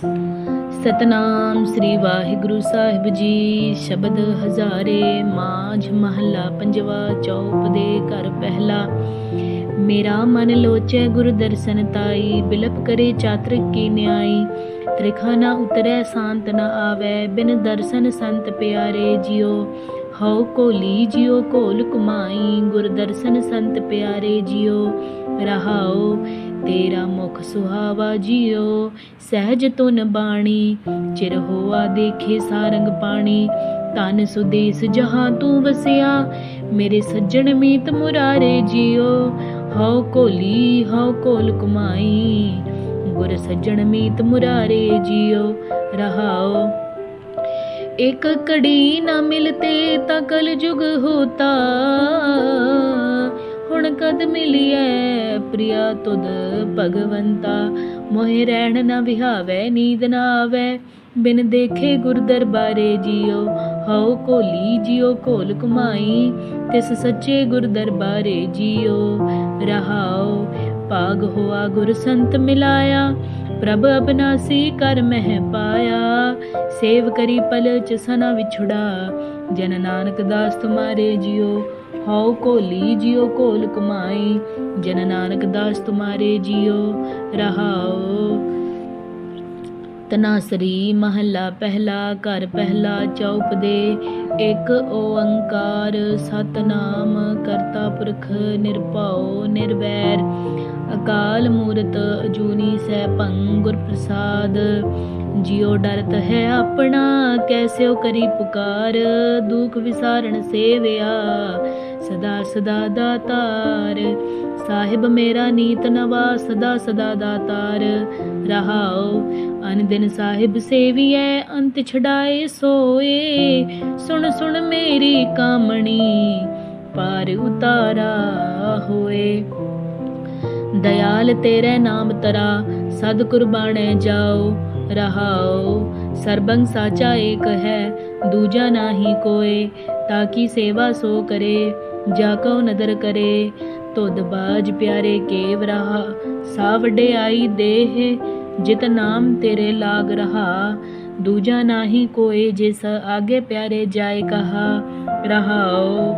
ਸਤਨਾਮ ਸ੍ਰੀ ਵਾਹਿਗੁਰੂ ਸਾਹਿਬ ਜੀ। ਸ਼ਬਦ ਹਜ਼ਾਰੇ ਮਾਝ ਮਹੱਲਾ ਪੰਜਵਾ ਚੌਪ ਦੇ ਘਰ ਪਹਿਲਾ। ਮੇਰਾ ਮਨ ਲੋਚੈ ਗੁਰ ਦਰਸ਼ਨ ਤਾਈ, ਬਿਲਪ ਕਰੇ ਚਾਤ੍ਰਿਕ ਕੀ ਨਿਆਈ। ਤ੍ਰਿਖਾਨਾ ਉਤਰੈ, ਸ਼ਾਂਤ ਨਾ ਆਵੈ, ਬਿਨ ਦਰਸ਼ਨ ਸੰਤ ਪਿਆਰੇ ਜਿਉ। ਹਉ ਕੋਲੀ ਜਿਉ ਕੋਲ ਕੁਮਾਈ ਗੁਰ ਦਰਸ਼ਨ ਸੰਤ ਪਿਆਰੇ ਜਿਉ। ਰਹਾਉ ਤੇਰਾ ਮੁਖ ਸੁਹਾਵਾ ਜਿਉ ਸਹਿਜ ਤੁਨ ਬਾਣੀ, ਚਿਰ ਹੋਆ ਦੇਖੇ ਸਾਰੰਗ ਪਾਣੀ ਤਨ ਸੁਦੇਸ ਜਹਾਂ ਤੂੰ ਵਸਿਆ, ਮੇਰੇ ਸੱਜਣ ਮੀਤ ਮੁਰਾਰੇ ਜਿਉ ਹਉ ਕੋਲੀ, ਹਉ ਕੋਲ ਕੁਮਾਈ, ਗੁਰ ਸੱਜਣ ਮੀਤ ਮੁਰਾਰੇ ਜਿਉ ਰਹਾਓ। ਇੱਕ ਕੜੀ ਨਾ ਮਿਲਤੇ ਤਾਂ ਕਲ ਜੁਗ ਹੋਤਾ ਹੁਣ ਕਦ ਮਿਲਿਐ ਪ੍ਰਿਆ ਤੁਧ ਭਗਵੰਤਾ? ਮੋਹਿ ਰਹਿਣ ਨਾ ਵਿਹਾਵੈ, ਨੀਂਦ ਨਾ ਆਵੈ। ਬਿਨ ਦੇਖੇ ਗੁਰ ਦਰਬਾਰੇ ਜਿਉ ਹਉ ਕੋਲੀ ਜਿਉ ਕੋਲ ਕੁਮਾਈ ਤਿਸ ਸੱਚੇ ਗੁਰ ਦਰਬਾਰੇ ਜਿਉ ਰਹਾਉ ਭਾਗ ਹੋਆ ਗੁਰ ਸੰਤ ਮਿਲਾਇਆ। ਪ੍ਰਭ ਅਬਨਾਸੀ ਕਰ ਮਹਿ ਪਾਇਆ। ਸੇਵ ਕਰੀ ਪਲ ਚ ਸਨਾ ਵਿਛੜਾ। ਜਨ ਨਾਨਕ ਦਾਸ ਤੁਮਾਰੇ ਜਿਉ ਹਉ ਕੋਲੀ ਜਿਉ ਕੋਲ ਕਮਾਈ। ਜਨ ਨਾਨਕ ਦਾਸ ਤੁਮਾਰੇ ਜਿਉ ਰਹਾਉ ਤਨਾਸਰੀ ਮਹੱਲਾ ਪਹਿਲਾ, ਘਰ ਪਹਿਲਾ ਚੌਪ ਦੇ। ਇੱਕ ਓੰਕਾਰ, ਸਤਨਾਮ ਕਰਤਾ ਪੁਰਖ ਨਿਰਭਉ ਨਿਰਵੈਰ। ਅਕਾਲ ਮੂਰਤ ਅਜੂਨੀ ਸੈਭੰ ਗੁਰ ਪ੍ਰਸਾਦ। ਜਿਉ ਡਰਤ ਹੈ ਆਪਣਾ ਕੈਸਿਓ ਕਰੀ ਪੁਕਾਰ। ਦੁਖ ਵਿਸਾਰਣ ਸੇਵਿਆ। ਸਦਾ ਸਦਾ ਦਾਤਾਰ। ਸਾਹਿਬ ਮੇਰਾ ਨੀਤ ਨਵਾ, ਸਦਾ ਸਦਾ ਦਾਤਾਰ। ਰਹਾਉ ਅਨ ਦਿਨ ਸਾਹਿਬ ਸੇਵੀਐ, ਅੰਤ ਛਡਾਏ ਸੋਏ। ਸੁਣ ਸੁਣ ਮੇਰੀ ਕਾਮਣੀ, ਪਾਰ ਉਤਾਰਾ ਹੋਏ। ਦਇਆਲ ਤੇਰੇ ਨਾਮ ਤਰਾ ਸਦ ਕੁਰਬਾਨੇ ਜਾਓ। ਰਹਾਓ, ਸਰਬੰਗ ਸਾਚਾ ਏਕ ਹੈ, ਦੂਜਾ ਨਾਹੀ ਕੋਏ ਤਾਕੀ ਸੇਵਾ ਸੋ ਕਰੇ। ਜਾ ਨਦਰ ਕਰੇ, ਤੁਧ ਬਾਜ ਪਿਆਰੇ ਕੇਵ ਰਹਾ। ਸਾ ਵਡਿਆਈ ਦੇਹ, ਜਿਤ ਨਾਮ ਤੇਰੇ ਲਾਗ ਰਹਾ। ਦੂਜਾ ਨਾਹੀ ਕੋਏ ਜਿਸ ਆਗੇ ਪਿਆਰੇ ਜਾਏ ਕਹਾ। ਰਹਾਓ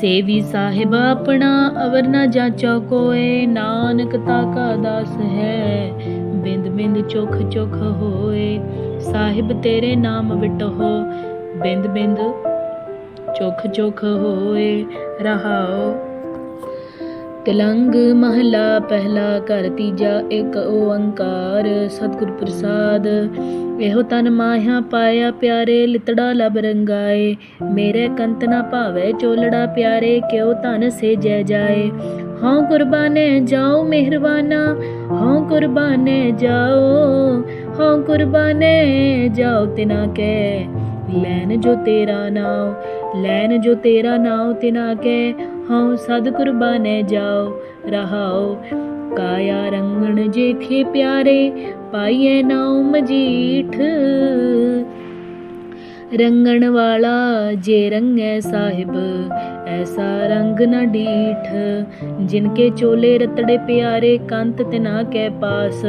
ਸੇਵੀ ਸਾਹਿਬ ਆਪਣਾ, ਅਵਰ ਨਾ ਜਾਚੋ ਕੋਏ। ਨਾਨਕ ਤਾ ਕਾ ਦਾਸ ਹੈ, ਬਿੰਦ ਬਿੰਦ ਚੋਖ ਚੋਖ ਹੋਏ। ਸਾਹਿਬ ਤੇਰੇ ਨਾਮ ਵਿਟੋ ਬਿੰਦ ਬਿੰਦ ਚੋਖ ਚੋਖ ਹੋਏ ਰਹਾਓ। ਤਿਲੰਗ ਮਹਲਾ ਪਹਿਲਾ ਘਰ, ਤੀਜਾ ਇੱਕ ਓੰਕਾਰ। ਸਤਿਗੁਰ ਪ੍ਰਸਾਦ, ਇਹੋ ਤਨ ਮਾਹਿਆ ਪਾਇਆ ਪਿਆਰੇ, ਲਿਤੜਾ ਲਬ ਰੰਗਾਏ। ਮੇਰੇ ਕੰਤ ਨਾ ਭਾਵੇ ਚੋਲੜਾ ਪਿਆਰੇ, ਕਿਉ ਧਨ ਸੇ ਜੈ ਜਾਏ। ਹਾਂ ਕੁਰਬਾਨੇ ਜਾਓ ਮਿਹਰਬਾਨਾ ਹਾਂ ਕੁਰਬਾਨੇ ਜਾਓ ਹਾਂ ਕੁਰਬਾਨੇ ਜਾਓ ਤਿਨਾ ਕੇ। ਲੈਨ ਜੋ ਤੇਰਾ ਨਾਮ ਲੈਨ ਜੋ ਤੇਰਾ ਨਾਮ ਤਿਨਾ ਕੇ ਹਉ ਸਦ ਕੁਰਬਾਨੇ ਜਾਓ ਰਹਾਓ ਕਾਇਆ ਰੰਗਣ ਜੇਖੇ ਪਿਆਰੇ ਪਾਈਏ ਨਾਉ ਮਜੀਠ। ਰੰਗਣ ਵਾਲਾ ਜੇ ਰੰਗੈ ਸਾਹਿਬ, ਐਸਾ ਰੰਗ ਨਾ ਡੀਠ। ਜਿਨਕੇ ਚੋਲੇ ਰਤੜੇ ਪਿਆਰੇ, ਕੰਤ ਤਿਨਾ ਕੇ ਪਾਸ।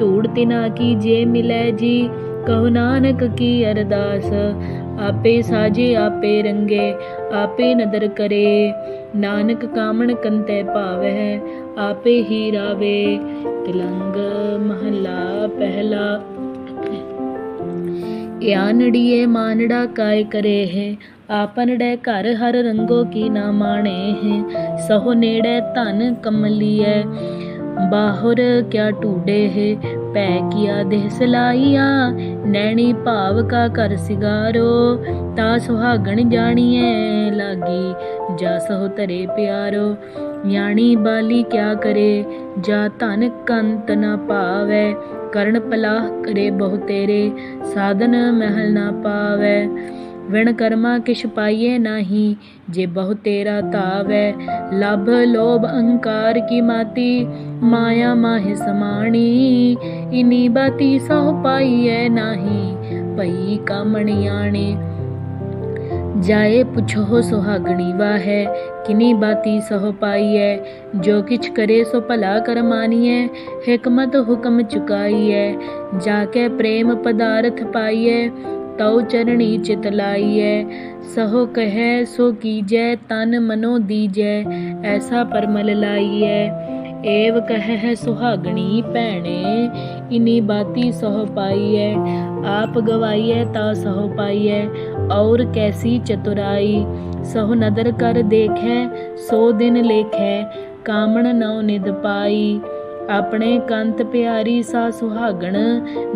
ਢੂੜ ਤਿਨਾ ਕੀ ਜੇ ਮਿਲੈ ਜੀ ਕਹੋ ਨਾਨਕ ਕੀ ਅਰਦਾਸ, ਆਪੇ ਸਾਜੇ, ਆਪੇ ਰੰਗੇ, ਆਪੇ ਨਦਰ ਕਰੇ। ਨਾਨਕ ਕਾਮਣ ਕੰਤੇ ਭਾਵਹਿ, ਆਪੇ ਹੀ ਰਾਵੇ। ਤਿਲੰਗ ਮਹਲਾ ਪਹਿਲਾ। ਯਾਨੜੀਏ ਮਾਨੜਾ ਕਾਇ ਕਰੇ ਹੈ ਆਪਨੜੇ ਘਰ ਹਰ ਰੰਗੋ ਕੀ ਨਾ ਮਾਣੇ ਹੈ ਸਹੁ ਨੇੜੇ ਧਨ ਕਮਲੀਐ, ਬਾਹਰ ਕਿਆ ਟੂਡੇ ਹੈ ਪੈ ਕੀਆ ਦੇਹ ਸਲਾਈਆ, ਨੈਣੀ ਭਾਵ ਕਾ ਕਰ ਸਿਗਾਰੋ, ਤਾ ਸੁਹਾਗਣ ਜਾਣੀਐ ਲਾਗੀ, ਜਾ ਹੋ ਤਰੇ ਪਿਆਰੋ। ਯਾਣੀ ਬਾਲੀ ਕਿਆ ਕਰੇ, ਜਾ ਧਨ ਕੰਤ ਨ ਪਾਵੇ, ਕਰਨ ਪਲਾਹ ਕਰੇ ਬਹੁ ਤੇਰੇ, ਸਾਧਨ ਮਹਿਲ ਨਾ ਪਾਵੇ। ਵਿਣ ਕਰਮਾ ਕਿਛ ਪਾਈਏ ਨਾਹੀ, ਜੇ ਬਹੁ ਤੇਰਾ ਧਾਵੈ, ਲਭ ਲੋਭ ਅਹੰਕਾਰ ਕੀ ਮਾਤੀ, ਮਾਇਆ ਮਾਹਿ ਸਮਾਣੀ, ਇਨੀ ਬਾਤੀ ਸਹੁ ਪਾਈਐ ਨਾਹੀ, ਭਈ ਕਾਮਣਿਆਣੇ ਜਾਏ ਪੁੱਛੋ ਸੁਹਾਗਣੀ ਵਾਹੈ, ਕਿਨੀ ਬਾਤੀ ਸਹੁ ਪਾਈਐ, ਜੋ ਕਿਛ ਕਰੇ ਸੋ ਭਲਾ ਕਰ ਮਾਨੀਐ, ਹਕਮਤ ਹੁਕਮ ਚੁਕਾਈਐ, ਜਾ ਕੇ ਪ੍ਰੇਮ ਪਦਾਰਥ ਪਾਈਐ ਤਉ ਚਰਣੀ ਚਿਤ ਲਾਈਐ, ਸਹੁ ਕਹੈ ਸੋ ਕੀਜੈ, ਤਨ ਮਨੋ ਦੀਜੈ, ਐਸਾ ਪਰਮਲ ਲਾਈਐ। ਏਵ ਕਹਿ ਸੁਹਾਗਣੀ ਭੈਣੇ, ਇਨੀ ਬਾਤੀ ਸਹੁ ਪਾਈਐ, ਆਪ ਗਵਾਈਐ ਤਾ ਸਹ ਪਾਈਐ, ਔਰ ਕੈਸੀ ਚਤੁਰਾਈ। ਸਹੁ ਨਦਰ ਕਰ ਦੇਖੈ, ਸੋ ਦਿਨ ਲੇਖੈ, ਕਾਮਣ ਨਉ ਨਿਦ ਪਾਈ। ਆਪਣੇ ਕੰਤ ਪਿਆਰੀ ਸਾ ਸੁਹਾਗਣ,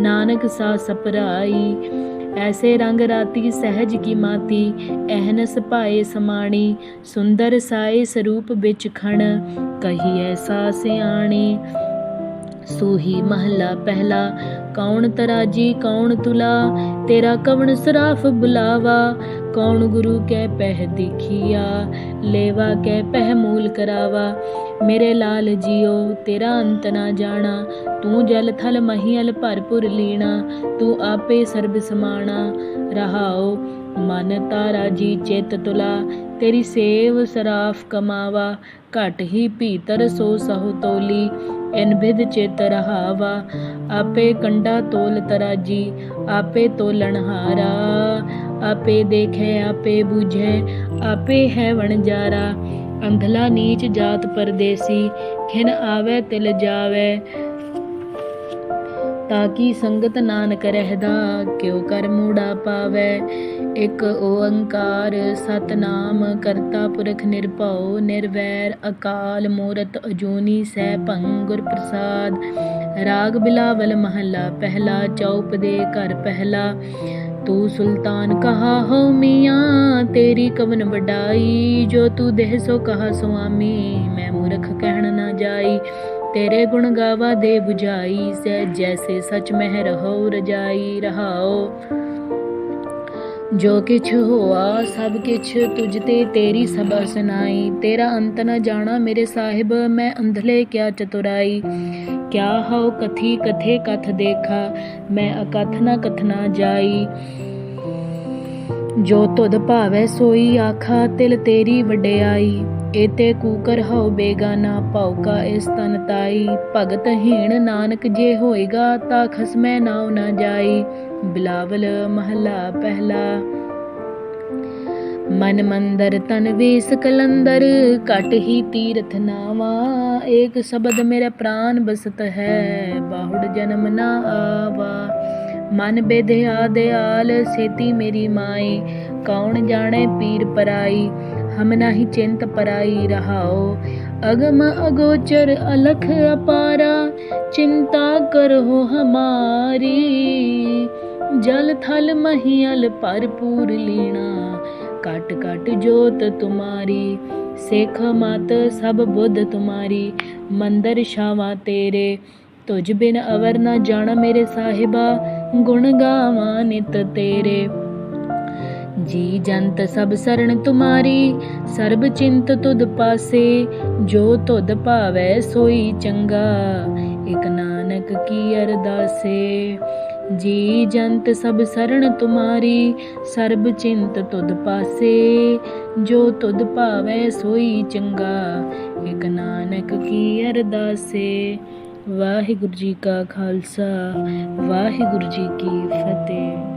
ਨਾਨਕ ਸਾ ਸਪਰਾਈ। ਐਸੇ ਰੰਗ ਰਾਤੀ ਸਹਿਜ ਕੀ ਮਾਤੀ ਐਹਨਸ ਭਾਏ ਸਮਾਣੀ, ਸੁੰਦਰ ਸਾਏ ਸਰੂਪ ਵਿੱਚ ਖਣ ਕਹੀ ਐਸਾ ਸਿਆਣੀ ਸੂਹੀ ਮਹਲਾ ਪਹਿਲਾ, ਕੌਣ ਤਰਾਜੀ ਕੌਣ ਤੁਲਾ, ਤੇਰਾ ਕਵਣ ਸਰਾਫ ਬੁਲਾਵਾ ਕੌਣ ਗੁਰੂ ਕੈ ਪਹਿ ਦੇਖੀਆ, ਲੇਵਾ ਕੈ ਪਹਿ ਮੂਲ ਕਰਾਵਾ। ਮੇਰੇ ਲਾਲ ਜੀਓ, ਤੇਰਾ ਅੰਤ ਨਾ ਜਾਣਾ। ਤੂੰ ਜਲ ਥਲ ਮਹੀਲ ਭਰਪੁਰ ਲੀਣਾ। ਤੂੰ ਆਪੇ ਸਰਬ ਸਮਾਣਾ। ਰਹਾਓ, ਮਨ ਤਾਰਾ ਜੀ ਚਿਤ ਤੁਲਾ। ਤੇਰੀ ਸੇਵ ਸਰਾਫ ਕਮਾਵਾ। ਘਟ ਹੀ ਭੀਤਰ ਸੋ ਸਹੁ ਤੋਲੀ। ਇਨ ਬਿਦ ਚਿਤ ਰਹਾਵਾ। ਆਪੇ ਕੰਡਾ ਤੋਲ ਤਰਾਜੀ। ਆਪੇ ਤੋਲਣ ਹਾਰਾ। ਆਪੇ ਦੇਖੈ, ਆਪੇ ਬੁਝੈ, ਆਪੇ ਹੈ ਵਣਜਾਰਾ। ਅੰਧਲਾ ਨੀਚ ਜਾਤ ਪਰਦੇਸੀ, ਖਿਨ ਆਵੇ, ਤਿਲ ਜਾਵੇ। ਤਾਕੀ ਸੰਗਤ ਨਾਨਕ ਰਹਿਦਾ, ਕਿਉ ਕਰ ਮੂੜਾ ਪਾਵੇ। ਇਕ ਓੰਕਾਰ ਸਤਨਾਮ, ਕਰਤਾ ਪੁਰਖ ਨਿਰਭਉ, ਨਿਰਵੈਰ, ਅਕਾਲ ਮੂਰਤ ਅਜੂਨੀ ਸੈ ਭੰਗੁਰ ਪ੍ਰਸਾਦ। ਰਾਗ ਬਿਲਾਵਲ ਮਹੱਲਾ, ਪਹਿਲਾ ਚੌਪ ਦੇ ਘਰ ਪਹਿਲਾ। ਤੂੰ ਸੁਲਤਾਨ ਕਹਾ ਹੋ ਮੀਆਂ, ਤੇਰੀ ਕਵਨ ਵਡਾਈ। ਜੋ ਤੂੰ ਦੇਹ ਸੋ ਕਹਾ, ਸੁਆਮੀ, ਮੈਂ ਮੂਰਖ ਕਹਿਣ ਨਾ ਜਾਈ। ਤੇਰੇ ਗੁਣ ਗਾਵਾ ਦੇ 부ਝਾਈ ਸਹਿ ਜੈਸੇ ਸਚ ਮਹਿ ਰਹੋ ਰਜਾਈ। ਰਹਾਓ ਜੋ ਕਿਛ ਹੋਆ, ਸਭ ਕਿਛ ਤੁਝ ਤੇ ਤੇਰੀ ਸਭਾ ਸੁਨਾਈ ਤੇਰਾ ਅੰਤ ਨ ਜਾਣਾ ਮੇਰੇ ਸਾਹਿਬ, ਮੈਂ ਅੰਧਲੇ ਕਿਆ ਚਤੁਰਾਈ। ਕਿਆ ਹਉ ਕਥੀ ਕਥੇ ਕਥ ਦੇਖਾ, ਮੈਂ ਅਕਥ ਨਾ ਕਥਨਾ ਜਾਈ। ਜੋ ਤੁਧ ਭਾਵੈ ਸੋਈ ਆਖਾ, ਤਿਲ ਤੇਰੀ ਵਡਿਆਈ। ਏਤੇ ਕੂਕਰ ਹਉ ਬੇਗਾਨਾ ਭੌਕਾ ਇਸ ਤਨ ਤਾਈ। ਭਗਤ ਹੀਣ ਨਾਨਕ ਜੇ ਹੋਏਗਾ, ਤਾਂ ਖਸਮੈ ਨਾਉ ਨਾ ਜਾਈ। ਬਿਲਾਵਲ ਮਹਲਾ ਪਹਿਲਾ। ਮਨ ਮੰਦਰ ਤਨ ਵੇਸ ਕਲੰਦਰ, ਘਟ ਹੀ ਤੀਰਥ ਨਾਵਾ, ਏਕ ਸ਼ਬਦ ਮੇਰਾ ਪ੍ਰਾਨ ਬਸਤ ਹੈ, ਬਾਹੁੜ ਜਨਮ ਨਾ ਆਵਾ। ਮਨ ਬੇਧਿਆ ਦਿਆਲ, ਸੇਤੀ ਮੇਰੀ ਮਾਈ, ਕੌਣ ਜਾਣੇ ਪੀਰ ਪਰਾਈ, ਹਮ ਨਾਹੀ ਚਿੰਤ ਪਰਾਈ ਰਹਾਓ। ਅਗਮ ਅਗੋਚਰ ਅਲਖ ਅਪਾਰਾ, ਚਿੰਤਾ ਕਰੋ ਹਮਾਰੀ। ਜਲ ਥਲ ਮਹੀਲ ਭਰਪੂਰ ਲੀਣਾ। ਕਟ ਕਟ ਜੋਤ ਤੁਮਾਰੀ ਸਿੱਖ ਮਤ ਸਭ ਬੁੱਧ ਤੁਮਾਰੀ ਮੰਦਰ ਸ਼ਾਵਾ ਤੇਰੇ ਤੁਝ ਬਿਨ ਅਵਰ ਨਾ ਜਾਣ ਮੇਰੇ ਸਾਹਿਬਾ ਗੁਣ ਗਾਵਾਂ ਨਿਤ ਤੇਰੇ ਜੀ ਜੰਤ ਸਭ ਸਰਣ ਤੁਮਾਰੀ ਸਰਬ ਚਿੰਤ ਤੁਧ ਪਾਸੇ ਜੋ ਤੁਧ ਭਾਵੈ ਸੋਈ ਚੰਗਾ ਇਕ ਨਾਨਕ ਕੀ ਅਰਦਾਸੇ ਜੀ ਜੰਤ ਸਭ ਸਰਣ ਤੁਮਾਰੀ, ਸਰਬ ਚਿੰਤ ਤੁਧ ਪਾਸੇ। ਜੋ ਤੁਧ ਭਾਵੈ ਸੋਈ ਚੰਗਾ, ਇਕ ਨਾਨਕ ਕੀ ਅਰਦਾਸੇ। ਵਾਹਿਗੁਰੂ ਜੀ ਕਾ ਖਾਲਸਾ, ਵਾਹਿਗੁਰੂ ਜੀ ਕੀ ਫਤਿਹ।